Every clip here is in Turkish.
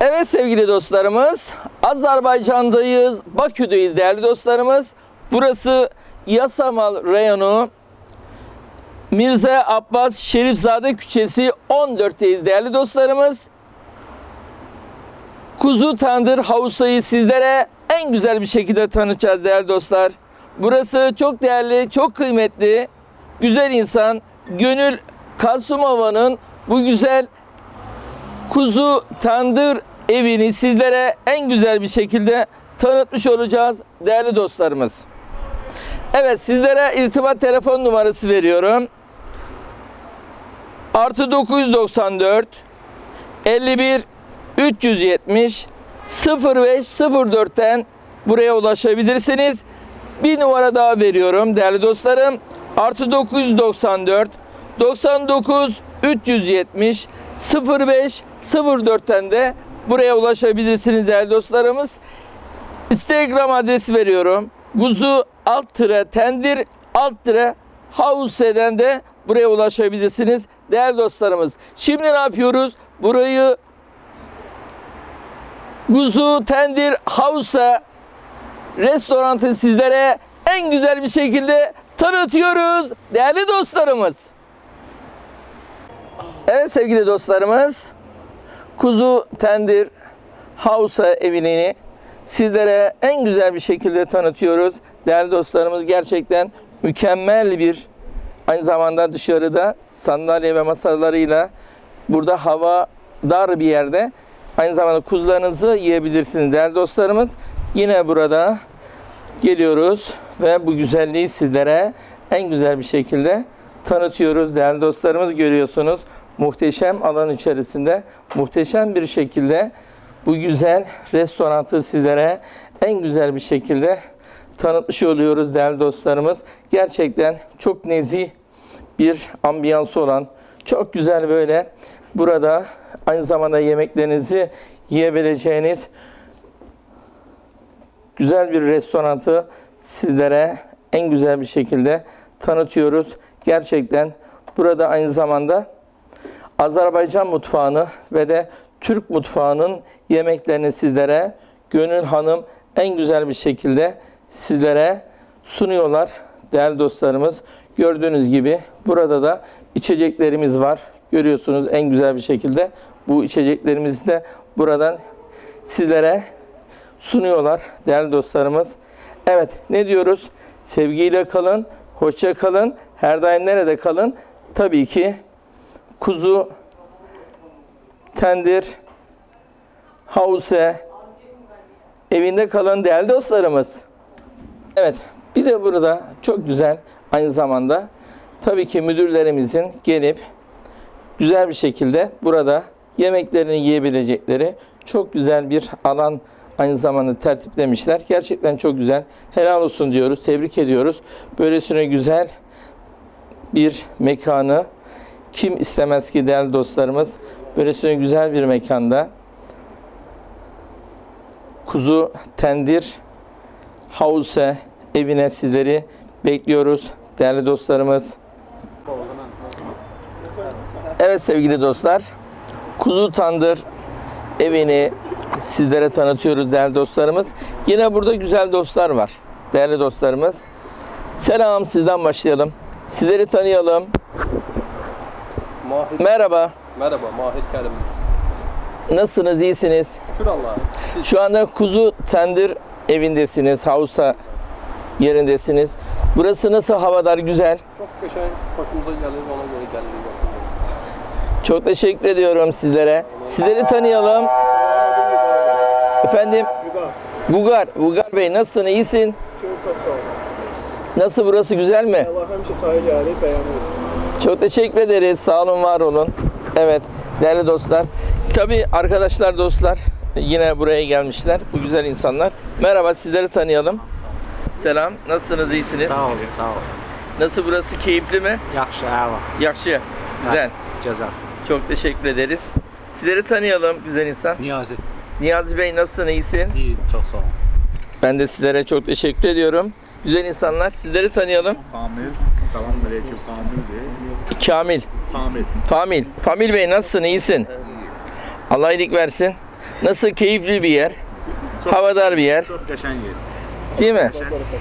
Evet sevgili dostlarımız, Azerbaycan'dayız, Bakü'deyiz değerli dostlarımız. Burası Yasamal reyonu, Mirza Abbas Şerifzade Küçesi 14'teyiz değerli dostlarımız. Kuzu Tandır Havusa'yı sizlere en güzel bir şekilde tanıtacağız değerli dostlar. Burası çok değerli, çok kıymetli, güzel insan, Gönül Kasumova'nın bu güzel kuzu tandır evini sizlere en güzel bir şekilde tanıtmış olacağız değerli dostlarımız. Evet sizlere irtibat telefon numarası veriyorum. Artı 994 51 370 0504'ten buraya ulaşabilirsiniz. Bir numara daha veriyorum değerli dostlarım. Artı 994 99 370 05 04'ten de buraya ulaşabilirsiniz değerli dostlarımız. Instagram adresi veriyorum. Guzu alt tire tendir alt tire hause'den de buraya ulaşabilirsiniz değerli dostlarımız. Şimdi ne yapıyoruz? Burayı Guzu Tendir Hausa restorantı sizlere en güzel bir şekilde tanıtıyoruz değerli dostlarımız. Evet sevgili dostlarımız, Kuzu Tendir Hausa evini sizlere en güzel bir şekilde tanıtıyoruz. Değerli dostlarımız gerçekten mükemmel bir aynı zamanda dışarıda sandalye ve masalarıyla burada hava dar bir yerde aynı zamanda kuzularınızı yiyebilirsiniz değerli dostlarımız. Yine burada geliyoruz ve bu güzelliği sizlere en güzel bir şekilde tanıtıyoruz. Değerli dostlarımız görüyorsunuz. Muhteşem alan içerisinde muhteşem bir şekilde bu güzel restoranı sizlere en güzel bir şekilde tanıtmış oluyoruz değerli dostlarımız. Gerçekten çok nezih bir ambiyansı olan çok güzel böyle burada aynı zamanda yemeklerinizi yiyebileceğiniz güzel bir restoranı sizlere en güzel bir şekilde tanıtıyoruz. Gerçekten burada aynı zamanda Azerbaycan mutfağını ve de Türk mutfağının yemeklerini sizlere Gönül Hanım en güzel bir şekilde sizlere sunuyorlar değerli dostlarımız. Gördüğünüz gibi burada da içeceklerimiz var. Görüyorsunuz en güzel bir şekilde bu içeceklerimizi de buradan sizlere sunuyorlar değerli dostlarımız. Evet ne diyoruz? Sevgiyle kalın, hoşça kalın. Her daim nerede kalın? Tabii ki kuzu, tendir, havuse, evinde kalın değerli dostlarımız. Evet bir de burada çok güzel aynı zamanda tabii ki müdürlerimizin gelip güzel bir şekilde burada yemeklerini yiyebilecekleri çok güzel bir alan aynı zamanda tertiplemişler. Gerçekten çok güzel. Helal olsun diyoruz. Tebrik ediyoruz. Böylesine güzel bir mekanı kim istemez ki değerli dostlarımız böylesine güzel bir mekanda kuzu tendir havuse evine sizleri bekliyoruz değerli dostlarımız. Evet sevgili dostlar. Kuzu tandır evini sizlere tanıtıyoruz değerli dostlarımız. Yine burada güzel dostlar var. Değerli dostlarımız. Selam sizden başlayalım. Sizleri tanıyalım. Mahir. Merhaba. Merhaba Mahir Kerim. Nasılsınız? iyisiniz? Şükür Allah'a. Şu anda kuzu tendir evindesiniz. Havsa yerindesiniz. Burası nasıl? Havadar güzel. çok köşe hoşumuza gelir ona göre gelir. Çok teşekkür ediyorum sizlere. Sizleri tanıyalım. Efendim? Bugar. Bugar Bey nasılsın? İyisin? Çok sağ olun. Nasıl burası güzel mi? Allah həmişə çayı gəlir, bəyənir. Çok teşekkür ederiz. Sağ olun, var olun. Evet, değerli dostlar. Tabii arkadaşlar, dostlar yine buraya gelmişler. Bu güzel insanlar. Merhaba, sizleri tanıyalım. Selam. Nasılsınız? iyisiniz? Sağ olun, sağ olun. Nasıl burası? Keyifli mi? Yaxşı, əla. Yakşı. Güzel. Cəza. Çok teşekkür ederiz. Sizleri tanıyalım güzel insan. Niyazi. Niyazi Bey nasılsın? iyisin? İyi, çox sağ olun. Ben de sizlere çok teşekkür ediyorum. Güzel insanlar. Sizleri tanıyalım. Famil. Selamünaleyküm Famil Bey. Kamil. Famil. Famil. Famil Bey nasılsın? İyisin? Allah iyilik versin. Nasıl keyifli bir yer, havadar bir yer, Çok qəşəng yer. değil mi?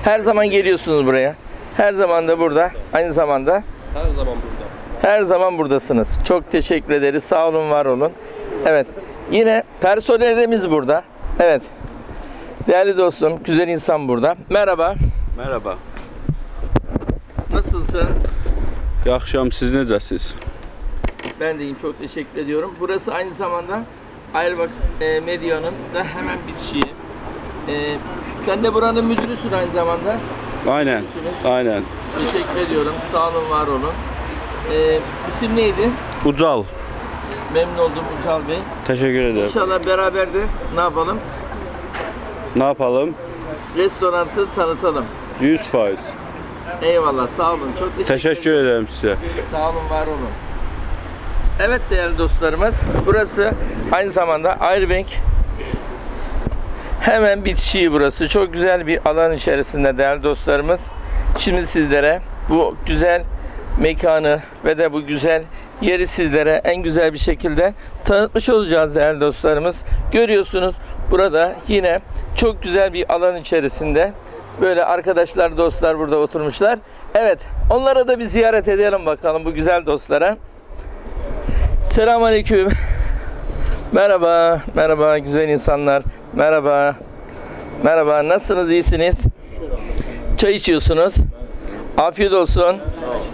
Her zaman geliyorsunuz buraya. Her zaman da burada. Aynı zamanda Her zaman burada. her zaman buradasınız. Çok teşekkür ederiz. Sağ olun, var olun. Evet. Yine personelimiz burada. Evet. Değerli dostum, güzel insan burada. Merhaba. Merhaba. Nasılsın? Yaxşıyam, siz necəsiz? Ben deyim çok teşekkür ediyorum. Burası aynı zamanda Ayrıbak e, Medya'nın da hemen bitişiği. E, sen de buranın müdürüsün aynı zamanda. Aynen, aynen. Teşekkür ediyorum. Sağ olun, var olun. E, isim neydi? Ucal, Memnun oldum Ucal Bey. teşekkür ederim. İnşallah beraber de ne yapalım? Ne yapalım? Restorantı tanıtalım. 100%. Eyvallah, sağ olun. Çok teşekkür, Teşekkür ederim sizə. Sağ olun, var olun. Evet değerli dostlarımız, burası aynı zamanda Ayrbank hemen bitişiği burası. Çok güzel bir alan içerisinde değerli dostlarımız. Şimdi sizlere bu güzel mekanı ve de bu güzel yeri sizlere en güzel bir şekilde tanıtmış olacağız değerli dostlarımız. Görüyorsunuz burada yine çok güzel bir alan içerisinde böyle arkadaşlar dostlar burada oturmuşlar. Evet onlara da bir ziyaret edelim bakalım bu güzel dostlara. Selamünaleyküm. Merhaba, merhaba güzel insanlar. Merhaba. Merhaba, nasılsınız? iyisiniz? Çay içiyorsunuz. Afiyet olsun.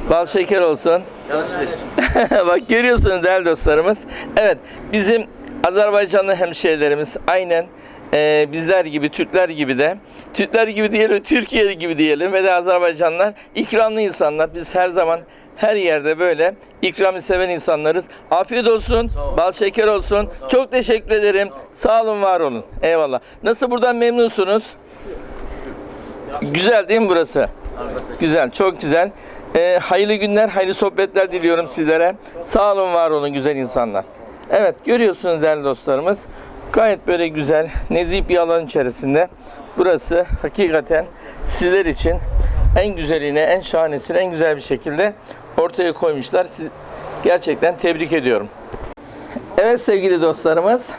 Bal şeker olsun. Bak görüyorsunuz değerli dostlarımız. Evet, bizim Azerbaycanlı hemşehrilerimiz aynen e, bizler gibi, Türkler gibi de, Türkler gibi diyelim, Türkiye gibi diyelim ve de Azerbaycanlılar ikramlı insanlar. Biz her zaman her yerde böyle ikramı seven insanlarız. Afiyet olsun, bal şeker olsun. Çok teşekkür ederim. Sağ olun, var olun. Eyvallah. Nasıl buradan memnunsunuz? Güzel değil mi burası? Güzel, çok güzel. Ee, hayırlı günler, hayırlı sohbetler diliyorum sizlere. Sağ olun, var olun güzel insanlar. Evet, görüyorsunuz değerli dostlarımız. Gayet böyle güzel, nezih bir alan içerisinde. Burası hakikaten sizler için en güzelini, en şahanesini en güzel bir şekilde ortaya koymuşlar. Siz gerçekten tebrik ediyorum. Evet sevgili dostlarımız,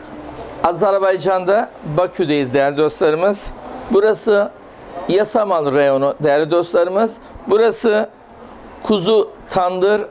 Azerbaycan'da Bakü'deyiz değerli dostlarımız. Burası Yasamal reyonu değerli dostlarımız. Burası Kuzu Tandır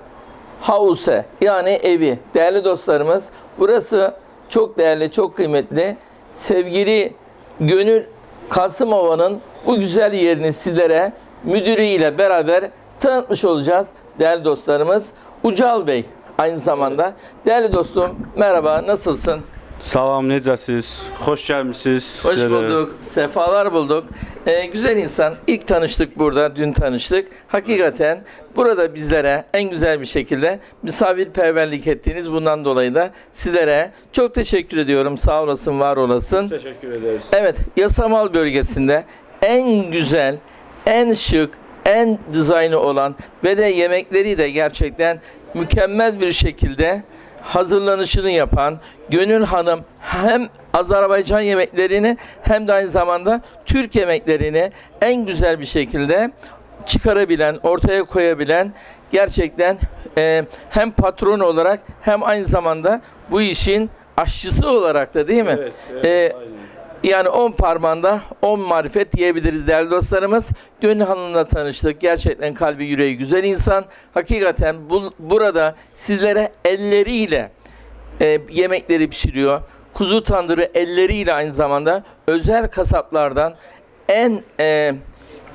Hause yani evi değerli dostlarımız. Burası çok değerli, çok kıymetli. Sevgili Gönül Kasımova'nın bu güzel yerini sizlere müdürüyle beraber tanıtmış olacağız değerli dostlarımız. Ucal Bey aynı zamanda. Değerli dostum merhaba nasılsın? Salam, necəsiz? Xoş gəlmisiniz. Hoş də. bulduk, sefalar bulduk. Ee, güzel insan, ilk tanıştık burada, dün tanıştık. Hakikaten burada bizlere en güzel bir şekilde misafirperverlik ettiğiniz bundan dolayı da sizlere çok teşekkür ediyorum. Sağ olasın, var olasın. Teşekkür ederiz. Evet, Yasamal bölgesinde en güzel, en şık, en dizaynı olan ve de yemekleri de gerçekten mükemmel bir şekilde hazırlanışını yapan Gönül Hanım hem Azerbaycan yemeklerini hem de aynı zamanda Türk yemeklerini en güzel bir şekilde çıkarabilen, ortaya koyabilen gerçekten e, hem patron olarak hem aynı zamanda bu işin aşçısı olarak da değil mi? Evet, evet, E, aynen. Yani 10 parmağında 10 marifet diyebiliriz değerli dostlarımız. Gönül Hanım'la tanıştık. Gerçekten kalbi yüreği güzel insan. Hakikaten bu, burada sizlere elleriyle e, yemekleri pişiriyor. Kuzu tandırı elleriyle aynı zamanda özel kasaplardan en e,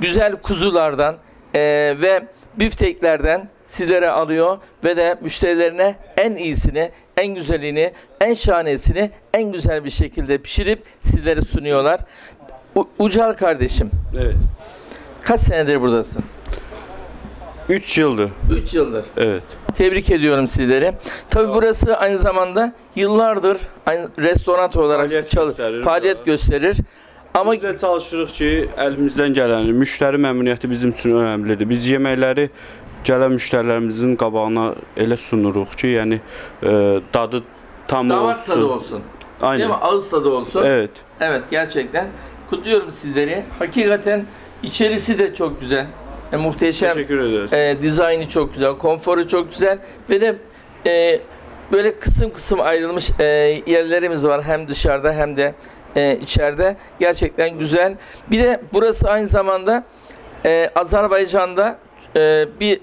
güzel kuzulardan e, ve büfteklerden sizlere alıyor ve de müşterilerine en iyisini, en güzelini, en şahanesini en güzel bir şekilde pişirip sizlere sunuyorlar. U- Ucal kardeşim, Evet. kaç senedir buradasın? 3 yıldır. 3 yıldır. Evet. Tebrik ediyorum sizleri. Tabii burası aynı zamanda yıllardır aynı restoran olarak Faaliyet gösterir faaliyet gösterir. Ama Biz də çalışırıq ki, əlimizdən gələni, müştəri məmnuniyyəti bizim üçün önəmlidir. Biz yeməkləri gələn müştərilərimizin qabağına elə sunuruq ki, yəni e, dadı tam damak olsun. tadı olsun. Aynen. Değil mi? Ağız tadı olsun. Evet. Evet gerçekten kutluyorum sizleri. Hakikaten içerisi de çok güzel. E, muhteşem. Teşekkür ederiz. E, dizaynı çok güzel, konforu çok güzel ve de e, böyle kısım kısım ayrılmış e, yerlerimiz var hem dışarıda hem de e, içeride. Gerçekten güzel. Bir de burası aynı zamanda e, Azerbaycan'da e, bir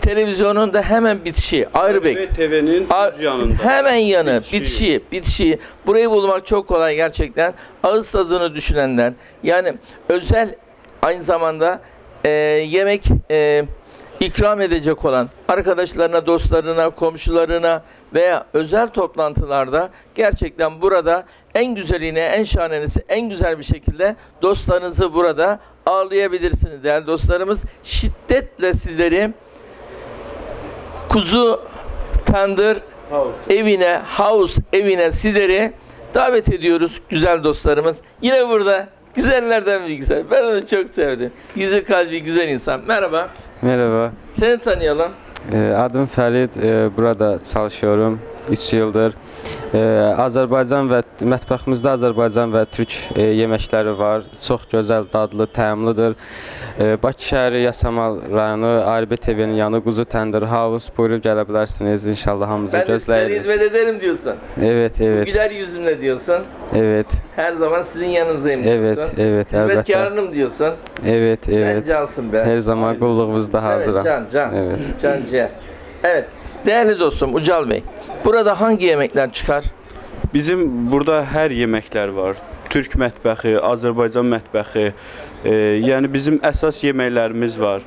televizyonun da hemen bitişi. Ayrıbek. TV'nin A- düz yanında. Hemen yanı, Bitişi. bitişi, bitişi. Burayı bulmak çok kolay gerçekten. Ağız tadını düşünenler, yani özel aynı zamanda e, yemek e, ikram edecek olan arkadaşlarına, dostlarına, komşularına veya özel toplantılarda gerçekten burada en güzeline, en şahanesi, en güzel bir şekilde dostlarınızı burada ağırlayabilirsiniz değerli dostlarımız. Şiddetle sizleri kuzu tandır House. evine, house evine sizleri davet ediyoruz güzel dostlarımız. Yine burada güzellerden bir güzel. Ben onu çok sevdim. Yüzü kalbi güzel insan. Merhaba. Merhaba, Seni tanıyalım. Ee, adım Fərid, Ee, burada çalışıyorum 3 yıldır. Ee, Azərbaycan və mətbəximizdə Azərbaycan və Türk e, yeməkləri var. Çox gözəl, dadlı, təyamlıdır. Ee, Bakı şəhəri Yasamal rayonu Arbi TV-nin yanı Quzu Təndir House. Buyurub gələ bilərsiniz. İnşallah hamınızı Ben gözləyirik. hizmet ederim diyorsun. Evet, evet, Güler yüzümle diyorsun. evet, Her zaman sizin yanınızdayım evet, diyorsun. evet, əlbəttə. Hizmetkarınım diyorsun. Evet, Sen evet. cansın be. Hər zaman qulluğunuzda Evet, hazıram. can, can. Evet. Can ciğer. Evet. Değerli dostum Ucal Bey. Burada hangi yemekler çıkar? Bizim burada hər yeməklər var. Türk mətbəxi, Azərbaycan mətbəxi. E, yəni bizim əsas yeməklərimiz var.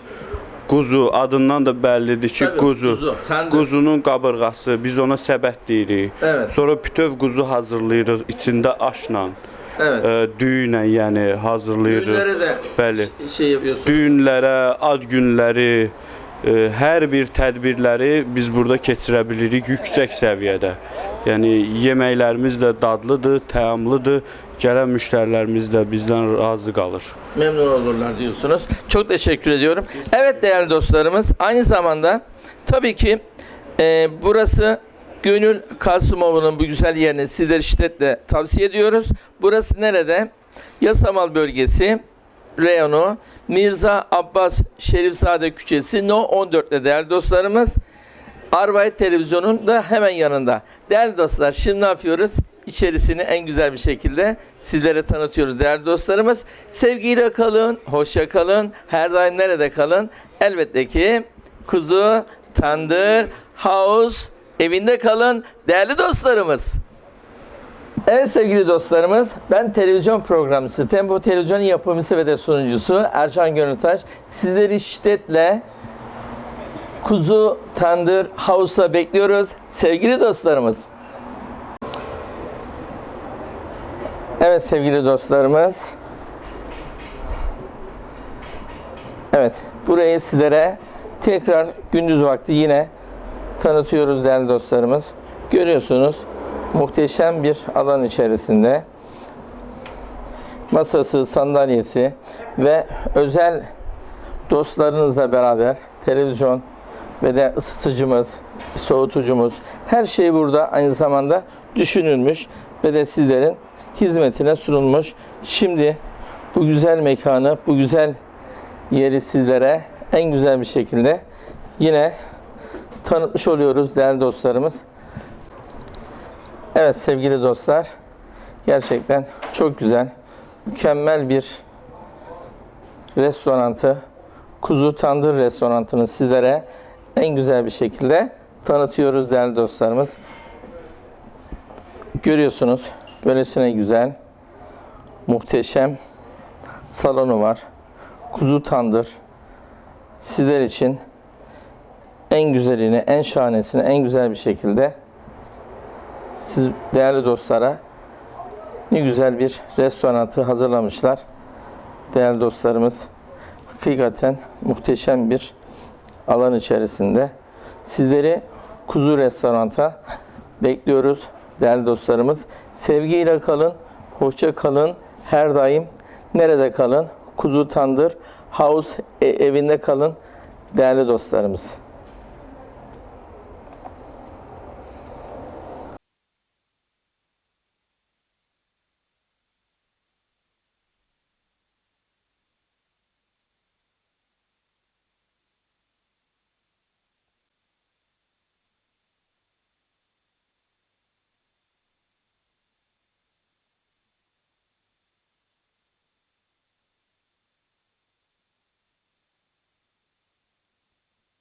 Quzu adından da bəllidir ki, Tabii, quzu. tandır. Quzunun qabırğası, biz ona səbət deyirik. Evet. Sonra bütöv quzu hazırlayırıq içində aşla, Evet. e, düyünlə, yəni hazırlayırıq. Düğünlere de Bəli. şey yapıyorsun. Düyünlərə, ad günləri, hər bir tədbirləri biz burada keçirə bilirik yüksək səviyyədə. Yəni yeməklərimiz də dadlıdır, təamlıdır. Gələn müştərilərimiz də bizdən razı qalır. memnun olurlar diyorsunuz. Çok teşekkür ediyorum. Evet değerli dostlarımız aynı zamanda tabii ki e, burası Gönül Kasumov'un bu güzel yerini sizlere şiddetle tavsiye ediyoruz. Burası nerede? Yasamal bölgesi reyonu Mirza Abbas Şerifzade Küçesi No 14'te değerli dostlarımız. Arbayet Televizyonu'nun da hemen yanında. Değerli dostlar şimdi ne yapıyoruz? İçerisini en güzel bir şekilde sizlere tanıtıyoruz değerli dostlarımız. Sevgiyle kalın, hoşça kalın, her daim nerede kalın? Elbette ki kuzu, tandır, house, evinde kalın değerli dostlarımız. Evet sevgili dostlarımız, ben televizyon programcısı, Tempo Televizyon yapımcısı ve de sunucusu Ercan Gönültaş. Sizleri şiddetle Kuzu Tandır House'a bekliyoruz sevgili dostlarımız. Evet sevgili dostlarımız. Evet burayı sizlere tekrar gündüz vakti yine tanıtıyoruz değerli dostlarımız. Görüyorsunuz muhteşem bir alan içerisinde masası, sandalyesi ve özel dostlarınızla beraber televizyon ve de ısıtıcımız, soğutucumuz her şey burada aynı zamanda düşünülmüş ve de sizlerin hizmetine sunulmuş. Şimdi bu güzel mekanı, bu güzel yeri sizlere en güzel bir şekilde yine tanıtmış oluyoruz değerli dostlarımız. Evet sevgili dostlar, gerçekten çok güzel, mükemmel bir restorantı, Kuzu Tandır Restorantı'nı sizlere en güzel bir şekilde tanıtıyoruz değerli dostlarımız. Görüyorsunuz böylesine güzel, muhteşem salonu var. Kuzu Tandır sizler için en güzelini, en şahanesini en güzel bir şekilde siz değerli dostlara ne güzel bir restoranı hazırlamışlar. Değerli dostlarımız hakikaten muhteşem bir alan içerisinde. Sizleri Kuzu Restorant'a bekliyoruz değerli dostlarımız. Sevgiyle kalın, hoşça kalın. Her daim nerede kalın? Kuzu Tandır House e- evinde kalın değerli dostlarımız.